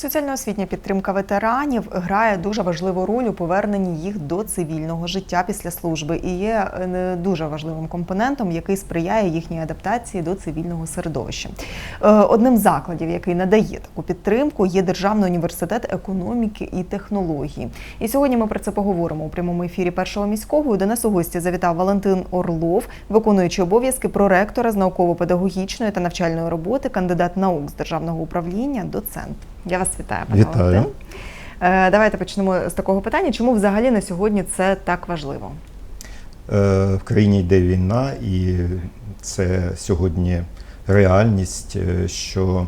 Соціально-освітня підтримка ветеранів грає дуже важливу роль у поверненні їх до цивільного життя після служби і є е, дуже важливим компонентом, який сприяє їхній адаптації до цивільного середовища. Е, Одним з закладів, який надає таку підтримку, є Державний університет економіки і технології. І сьогодні ми про це поговоримо у прямому ефірі першого міського. До нас у гості завітав Валентин Орлов, виконуючий обов'язки проректора з науково-педагогічної та навчальної роботи, кандидат наук з державного управління, доцент. Я вас вітаю, пане Вітаю. Валентин. Е, Давайте почнемо з такого питання. Чому взагалі на сьогодні це так важливо? Е, В країні йде війна, і це сьогодні реальність, е, що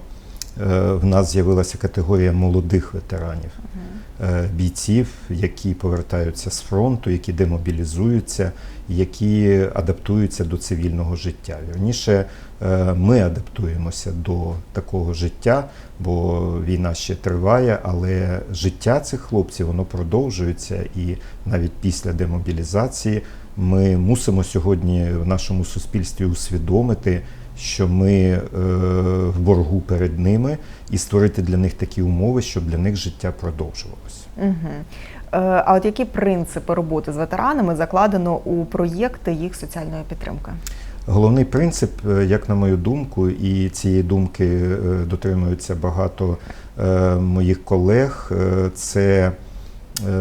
в нас з'явилася категорія молодих ветеранів, бійців, які повертаються з фронту, які демобілізуються, які адаптуються до цивільного життя. Вірніше, ми адаптуємося до такого життя, бо війна ще триває, але життя цих хлопців воно продовжується, і навіть після демобілізації ми мусимо сьогодні в нашому суспільстві усвідомити, що ми е, в боргу перед ними і створити для них такі умови, щоб для них життя продовжувалося. Угу. А от які принципи роботи з ветеранами закладено у проєкти їх соціальної підтримки? Головний принцип, е, як на мою думку, і цієї думки е, дотримуються багато е, моїх колег, це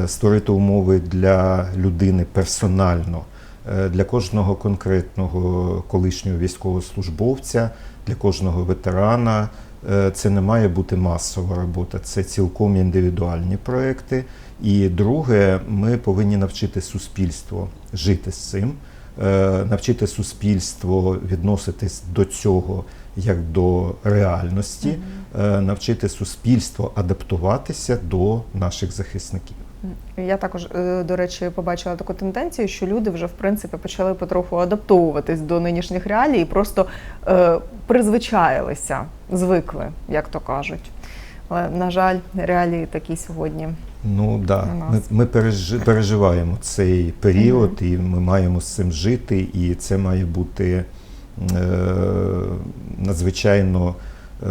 створити умови для людини персонально, для кожного конкретного колишнього військовослужбовця, для кожного ветерана. Це не має бути масова робота, це цілком індивідуальні проекти. І друге, ми повинні навчити суспільство жити з цим, навчити суспільство відноситись до цього як до реальності, е, навчити суспільство адаптуватися до наших захисників. Я також, е, до речі, побачила таку тенденцію, що люди вже в принципі почали потроху адаптовуватись до нинішніх реалій і просто е, призвичаїлися, звикли, як то кажуть. Але, на жаль, реалії такі сьогодні. Ну да, ми, ми пережи- переживаємо цей період, і ми маємо з цим жити, і це має бути е, надзвичайно е,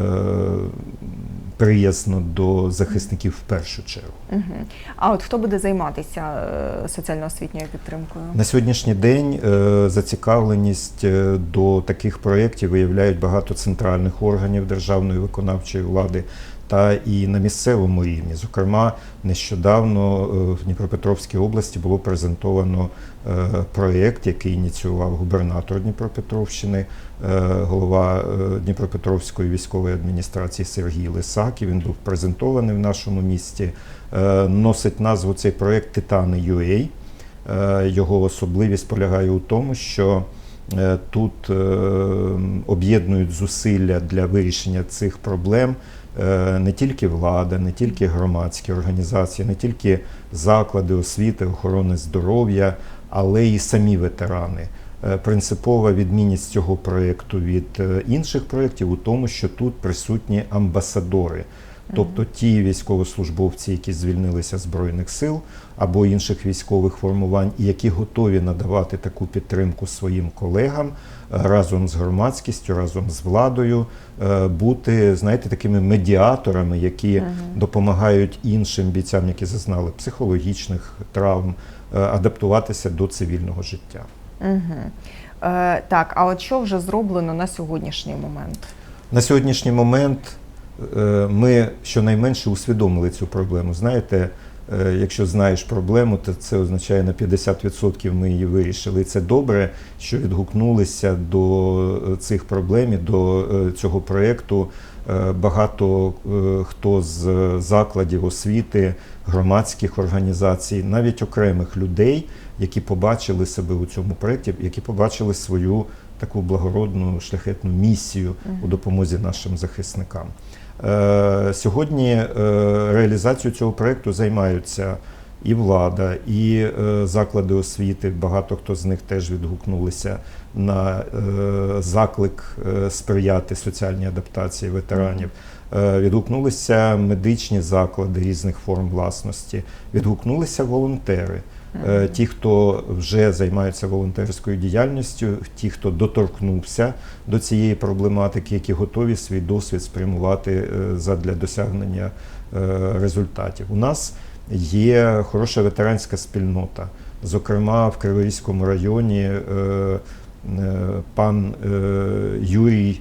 приязно до захисників в першу чергу. Угу. А от хто буде займатися е, соціально-освітньою підтримкою? На сьогоднішній день е, зацікавленість е, до таких проєктів виявляють багато центральних органів державної виконавчої влади та і на місцевому рівні. Зокрема, нещодавно е, в Дніпропетровській області було презентовано е, проєкт, який ініціював губернатор Дніпропетровщини, е, голова Дніпропетровської військової адміністрації Сергій Лисак. І він був презентований в нашому місті. Носить назву цей проєкт Титани UA. Його особливість полягає у тому, що тут об'єднують зусилля для вирішення цих проблем не тільки влада, не тільки громадські організації, не тільки заклади освіти, охорони здоров'я, але й самі ветерани. Е, Принципова відмінність цього проєкту від е, інших проєктів у тому, що тут присутні амбасадори. Тобто ті військовослужбовці, які звільнилися з Збройних сил або інших військових формувань, і які готові надавати таку підтримку своїм колегам е, разом з громадськістю, разом з владою, е, бути, знаєте, такими медіаторами, які допомагають іншим бійцям, які зазнали психологічних травм, е, адаптуватися до цивільного життя. Угу. Е, так, а от що вже зроблено на сьогоднішній момент? На сьогоднішній момент ми щонайменше усвідомили цю проблему. Знаєте, е, якщо знаєш проблему, то це означає на 50% ми її вирішили. І це добре, що відгукнулися до е, цих проблем, і до е, цього проєкту. Е, Багато е, хто з закладів освіти, громадських організацій, навіть окремих людей, які побачили себе у цьому проєкті, які побачили свою таку благородну шляхетну місію у допомозі нашим захисникам. Е, Сьогодні е, реалізацією цього проєкту займаються і влада, і е, заклади освіти. Багато хто з них теж відгукнулися на заклик сприяти соціальній адаптації ветеранів. Відгукнулися медичні заклади різних форм власності, відгукнулися волонтери. Е, Ті, хто вже займаються волонтерською діяльністю, ті, хто доторкнувся до цієї проблематики, які готові свій досвід спрямувати е, задля досягнення е, результатів. У нас є хороша ветеранська спільнота. Зокрема, в Криворізькому районі пан Юрій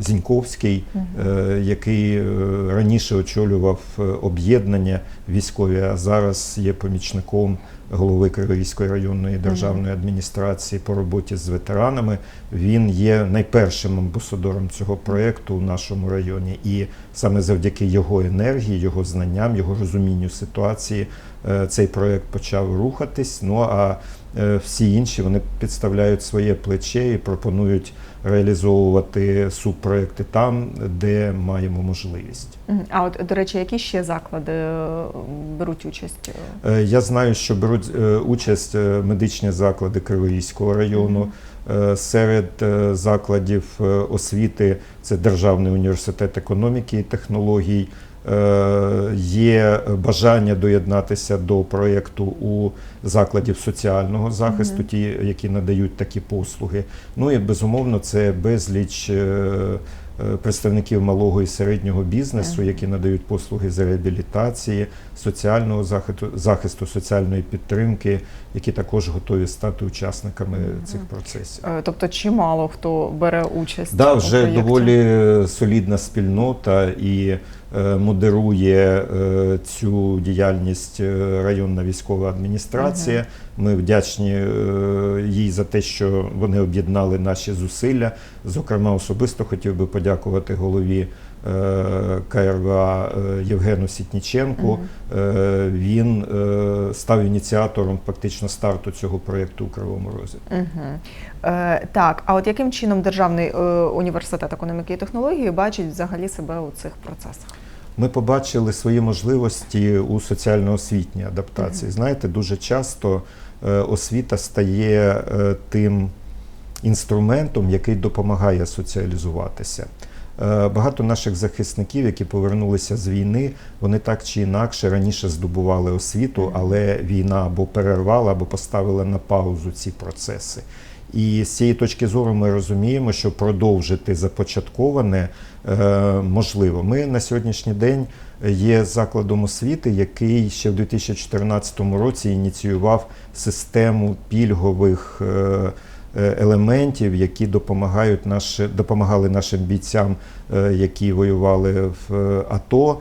Зіньковський, е, який е, раніше очолював е, об'єднання військові, а зараз є помічником голови Криворізької районної державної адміністрації по роботі з ветеранами. Він є найпершим амбасадором цього проєкту у нашому районі, і саме завдяки його енергії, його знанням, його розумінню ситуації е, цей проєкт почав рухатись. Ну а е, всі інші вони підставляють своє плече і пропонують реалізовувати субпроекти там, де маємо можливість. А от, до речі, які ще заклади е, беруть участь? Я знаю, що беруть е, участь е, медичні заклади Криворізького району. Е, Серед закладів освіти це Державний університет економіки і технологій. Є бажання доєднатися до проєкту у закладів соціального захисту, ті, які надають такі послуги. Ну і безумовно, це безліч представників малого і середнього бізнесу, які надають послуги з реабілітації, соціального захисту, захисту соціальної підтримки, які також готові стати учасниками цих процесів. е, Тобто, чимало хто бере участь Да, у вже проєкті? доволі солідна спільнота і е, модерує е, цю діяльність е, районна військова адміністрація. Ми вдячні е, їй за те, що вони об'єднали наші зусилля. Зокрема, особисто хотів би подякувати голові. Е, КРВА е, Євгену Сітніченку. Е, Він став ініціатором фактично старту цього проєкту у Кривому Розі. Е, так, а от яким чином Державний університет економіки і технології бачить взагалі себе у цих процесах? Ми побачили свої можливості у соціально-освітній адаптації. Знаєте, дуже часто освіта стає тим інструментом, який допомагає соціалізуватися. Е, Багато наших захисників, які повернулися з війни, вони так чи інакше раніше здобували освіту, але війна або перервала, або поставила на паузу ці процеси. І з цієї точки зору ми розуміємо, що продовжити започатковане е, можливо. Ми на сьогоднішній день є закладом освіти, який ще в 2014 році ініціював систему пільгових. Е, Елементів, які допомагають наші, допомагали нашим бійцям, е, які воювали в е, АТО,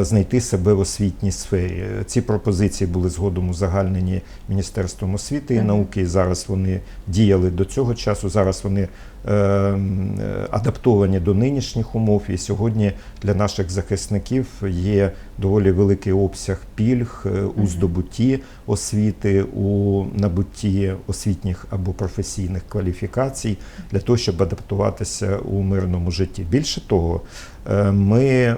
знайти себе в освітній сфері. Ці пропозиції були згодом узагальнені Міністерством освіти і науки. І зараз вони діяли до цього часу. Зараз вони адаптовані до нинішніх умов. І сьогодні для наших захисників є доволі великий обсяг пільг е, у здобутті освіти, у набутті освітніх або професійних кваліфікацій для того, щоб адаптуватися у мирному житті. Більше того, е, ми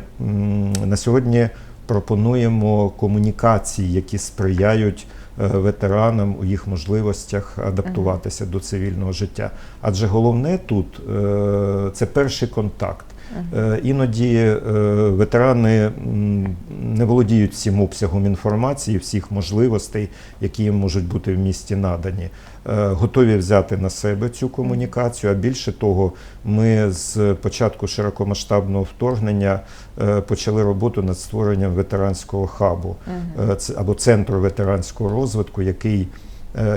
на сьогодні пропонуємо комунікації, які сприяють ветеранам у їх можливостях адаптуватися до цивільного життя. Адже головне тут е, це перший контакт. Е, Іноді е, ветерани не володіють всім обсягом інформації, всіх можливостей, які їм можуть бути в місті надані. Е, Готові взяти на себе цю комунікацію. А більше того, ми з початку широкомасштабного вторгнення почали роботу над створенням ветеранського хабу або центру ветеранського розвитку, який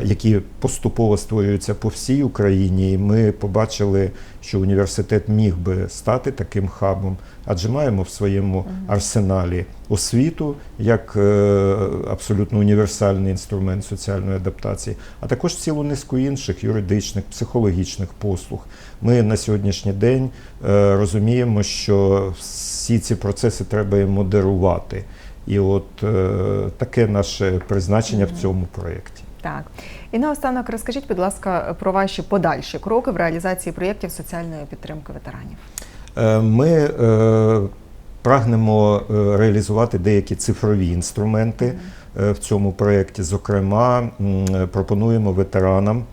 які поступово створюються по всій Україні, і ми побачили, що університет міг би стати таким хабом, адже маємо в своєму арсеналі освіту як е, абсолютно універсальний інструмент соціальної адаптації, а також цілу низку інших юридичних, психологічних послуг. Ми на сьогоднішній день е, розуміємо, що всі ці процеси треба і модерувати. І от е, таке наше призначення в цьому проєкті. Так. І наостанок розкажіть, будь ласка, про ваші подальші кроки в реалізації проєктів соціальної підтримки ветеранів. Е, Ми е, прагнемо е, реалізувати деякі цифрові інструменти в цьому проєкті. Зокрема, пропонуємо ветеранам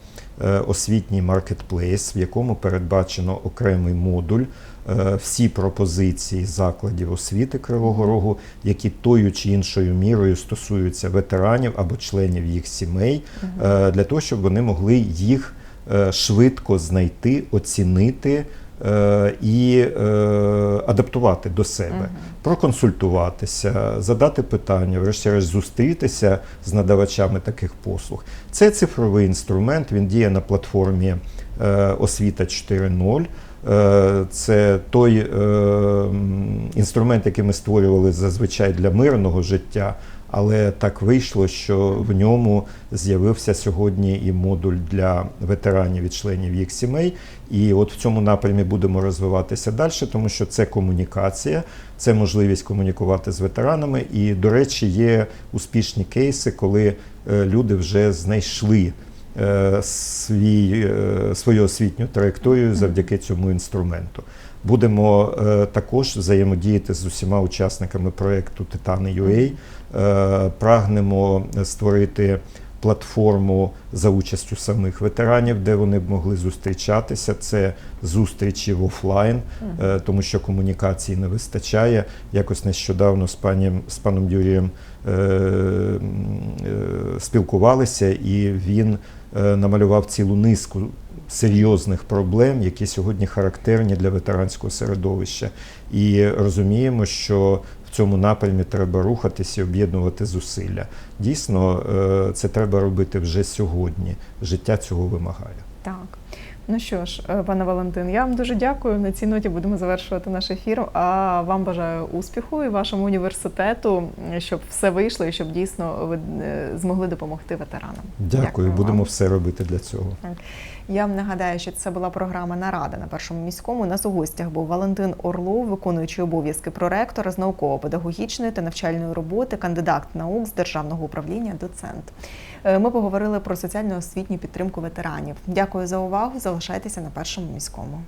освітній маркетплейс, в якому передбачено окремий модуль. Е, Всі пропозиції закладів освіти Кривого Рогу, які тою чи іншою мірою стосуються ветеранів або членів їх сімей, е, для того, щоб вони могли їх е, швидко знайти, оцінити, і адаптувати до себе, проконсультуватися, задати питання, врешті-решт зустрітися з надавачами таких послуг. Це цифровий інструмент, він діє на платформі Освіта 4.0. Е, Це той е, інструмент, який ми створювали зазвичай для мирного життя, але так вийшло, що в ньому з'явився сьогодні і модуль для ветеранів і членів їх сімей. І от в цьому напрямі будемо розвиватися далі, тому що це комунікація, це можливість комунікувати з ветеранами. І, до речі, є успішні кейси, коли е, люди вже знайшли свій, е, свою освітню траєкторію завдяки цьому інструменту. Будемо е, також взаємодіяти з усіма учасниками проєкту Титани. Е, прагнемо створити платформу за участю самих ветеранів, де вони б могли зустрічатися. Це зустрічі в офлайн, е, тому що комунікації не вистачає. Якось нещодавно з пані з паном Юрієм е, е, спілкувалися, і він е, намалював цілу низку серйозних проблем, які сьогодні характерні для ветеранського середовища. І розуміємо, що в цьому напрямі треба рухатися і об'єднувати зусилля. Дійсно, е, це треба робити вже сьогодні. Життя цього вимагає. Так. Ну що ж, е, пане Валентин, я вам дуже дякую. На цій ноті будемо завершувати наш ефір. А вам бажаю успіху і вашому університету, щоб все вийшло і щоб дійсно ви е, змогли допомогти ветеранам. Дякую, будемо вам. все робити для цього. Я вам нагадаю, що це була програма Нарада на першому міському. У нас у гостях був Валентин Орлов, виконуючий обов'язки проректора з науково-педагогічної та навчальної роботи, кандидат наук з державного управління, доцент. Е, ми поговорили про соціально-освітню підтримку ветеранів. Дякую за увагу. Залишайтеся на першому міському.